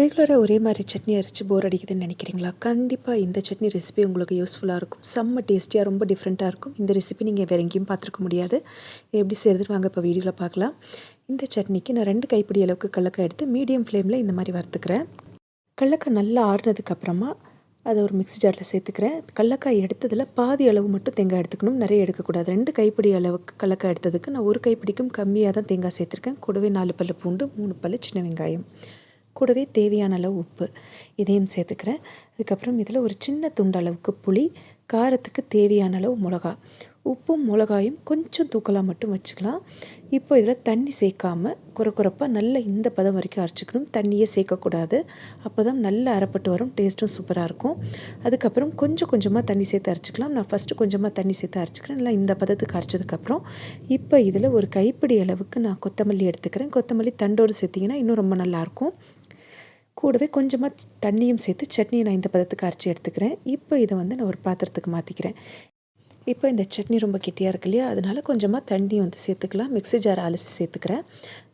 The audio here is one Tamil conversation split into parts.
ரெகுலராக ஒரே மாதிரி சட்னி அரைச்சி போர் அடிக்குதுன்னு நினைக்கிறீங்களா? கண்டிப்பாக இந்த சட்னி ரெசிபி உங்களுக்கு யூஸ்ஃபுல்லாக இருக்கும். செம்ம டேஸ்டியாக ரொம்ப டிஃப்ரெண்ட்டாக இருக்கும். இந்த ரெசிபி நீங்கள் வேறு எங்கேயும் பார்த்துருக்க முடியாது. எப்படி செய்கிறது வாங்க இப்போ வீடியோவில் பார்க்கலாம். இந்த சட்னிக்கு நான் ரெண்டு கைப்பிடி அளவுக்கு கடலக்காய் எடுத்து மீடியம் ஃப்ளேமில் இந்த மாதிரி வறுத்துக்கிறேன். கடலக்காய் நல்லா ஆறுனதுக்கப்புறமா அதை ஒரு மிக்ஸி ஜாரில் சேர்த்துக்கிறேன். கடலக்காய் எடுத்ததில் பாதி அளவு மட்டும் தேங்காய் எடுத்துக்கணும். நிறைய எடுக்கக்கூடாது. ரெண்டு கைப்பிடி அளவுக்கு கடலக்காய் எடுத்ததுக்கு நான் ஒரு கைப்பிடிக்கும் கம்மியாக தான் தேங்காய் சேர்த்துருக்கேன். கூடவே நாலு பல்லு பூண்டு மூணு பல்லு சின்ன வெங்காயம். கூடவே தேவையான அளவு உப்பு இதையும் சேர்த்துக்கிறேன். அதுக்கப்புறம் இதில் ஒரு சின்ன துண்டளவுக்கு புளி காரத்துக்கு தேவையான அளவு மிளகா. உப்பும் மிளகாயும் கொஞ்சம் தூக்கலாக மட்டும் வச்சுக்கலாம். இப்போ இதில் தண்ணி சேர்க்காமல் குறக்குறப்பாக குறைப்பாக நல்ல இந்த பதம் வரைக்கும் அரைச்சிக்கணும். தண்ணியே சேர்க்கக்கூடாது. அப்போ தான் நல்லா அரைப்பட்டு வரும். டேஸ்ட்டும் சூப்பராக இருக்கும். அதுக்கப்புறம் கொஞ்சம் கொஞ்சமாக தண்ணி சேர்த்து அரைச்சிக்கலாம். நான் ஃபஸ்ட்டு கொஞ்சமாக தண்ணி சேர்த்து அரைச்சிக்கிறேன். நல்லா இந்த பதத்துக்கு அரைச்சதுக்கப்புறம் இப்போ இதில் ஒரு கைப்பிடி அளவுக்கு நான் கொத்தமல்லி எடுத்துக்கிறேன். கொத்தமல்லி தண்டோடு சேர்த்திங்கன்னா இன்னும் ரொம்ப நல்லாயிருக்கும் கூடவே கொஞ்சமாக தண்ணியும் சேர்த்து சட்னியை நான் இந்த பதத்துக்கு அரைச்சி எடுத்துக்கிறேன். இப்போ இதை வந்து நான் ஒரு பாத்திரத்துக்கு மாற்றிக்கிறேன் இப்போ இந்த சட்னி ரொம்ப கெட்டியாக இருக்கு இல்லையா? அதனால் கொஞ்சமாக தண்ணி வந்து சேர்த்துக்கலாம். மிக்ஸி ஜார் அலசி சேர்த்துக்கிறேன்.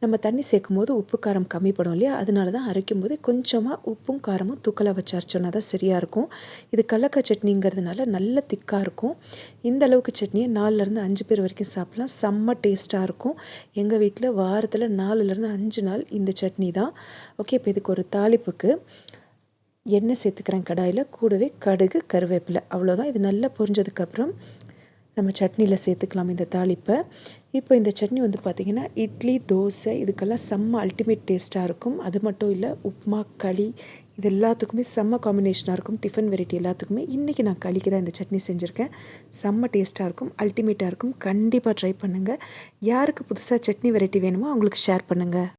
நம்ம தண்ணி சேர்க்கும் போது உப்பு காரம் கம்மி படும் இல்லையா? அதனால தான் அரைக்கும் போது கொஞ்சமாக உப்பும் காரமும் தூக்கலாக வச்சு அரைச்சோன்னா தான் சரியாக இருக்கும். இது கடலக்காய் சட்னிங்கிறதுனால நல்ல திக்காக இருக்கும். இந்த அளவுக்கு சட்னியை நாலுலேருந்து அஞ்சு பேர் வரைக்கும் சாப்பிட்லாம். செம்ம டேஸ்ட்டாக இருக்கும். எங்கள் வீட்டில் வாரத்தில் நாலுலேருந்து அஞ்சு நாள் இந்த சட்னி தான். ஓகே இப்போ இதுக்கு ஒரு தாளிப்புக்கு. எண்ணெய் சேர்த்துக்கிறேன் கடாயில் கூடவே கடுகு கருவேப்பிலை. அவ்வளோதான் இது நல்லா பொரிஞ்சதுக்கப்புறம் நம்ம சட்னியில் சேர்த்துக்கலாம் இந்த தாளிப்பை. இப்போ இந்த சட்னி வந்து பார்த்திங்கன்னா இட்லி தோசை இதுக்கெல்லாம் செம்ம அல்டிமேட் டேஸ்ட்டாக இருக்கும். அது மட்டும் இல்லை உப்புமா களி இது எல்லாத்துக்குமே செம்ம காம்பினேஷனாக இருக்கும். டிஃபன் வெரைட்டி எல்லாத்துக்குமே. இன்றைக்கி நான் களிக்கு தான் இந்த சட்னி செஞ்சுருக்கேன். செம்ம டேஸ்ட்டாக இருக்கும் அல்டிமேட்டாக இருக்கும். கண்டிப்பாக ட்ரை பண்ணுங்கள் யாருக்கு புதுசாக சட்னி வெரைட்டி வேணுமோ அவங்களுக்கு ஷேர் பண்ணுங்கள்